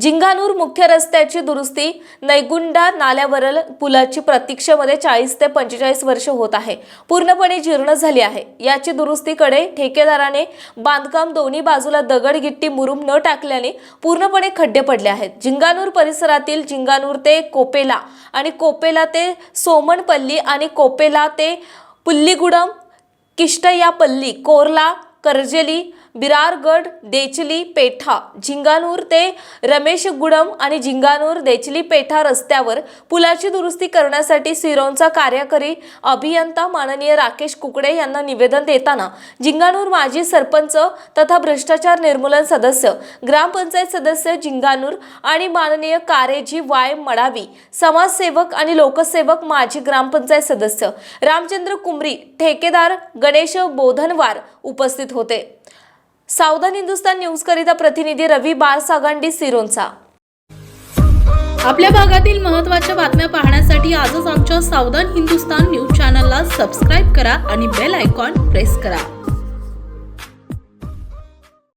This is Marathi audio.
जिंगानूर मुख्य रस्त्याची दुरुस्ती नैगुंडा नाल्यावरील पुलाची प्रतीक्षेमध्ये चाळीस ते पंचेचाळीस वर्ष होत आहे. पूर्णपणे जीर्ण झाली आहे. याची दुरुस्तीकडे ठेकेदाराने बांधकाम दोन्ही बाजूला दगडगिट्टी मुरुम न टाकल्याने पूर्णपणे खड्डे पडले आहेत. जिंगानूर परिसरातील जिंगानूर ते कोपेला आणि कोपेला ते सोमणपल्ली आणि कोपेला ते पुल्लीगुडम किष्टयापल्ली कोरला करजेली बिरारगड देचली पेठा झिंगानूर ते रमेशगुडम आणि झिंगानूर देचली पेठा रस्त्यावर पुलाची दुरुस्ती करण्यासाठी सिरोंचा कार्यकारी अभियंता माननीय राकेश कुकडे यांना निवेदन देताना जिंगानूर माजी सरपंच तथा भ्रष्टाचार निर्मूलन सदस्य ग्रामपंचायत सदस्य जिंगानूर आणि माननीय कारेजी वाय मडावी समाजसेवक आणि लोकसेवक माजी ग्रामपंचायत सदस्य रामचंद्र कुमरी ठेकेदार गणेश बोधनवार उपस्थित होते. सावधान हिंदुस्तान न्यूजकरिता प्रतिनिधी रवी बारसागांडी सिरोंचा. आपल्या भागातील महत्त्वाच्या बातम्या पाहण्यासाठी आजच आमच्या सावधान हिंदुस्तान न्यूज चॅनलला सबस्क्राईब करा आणि बेल आयकॉन प्रेस करा.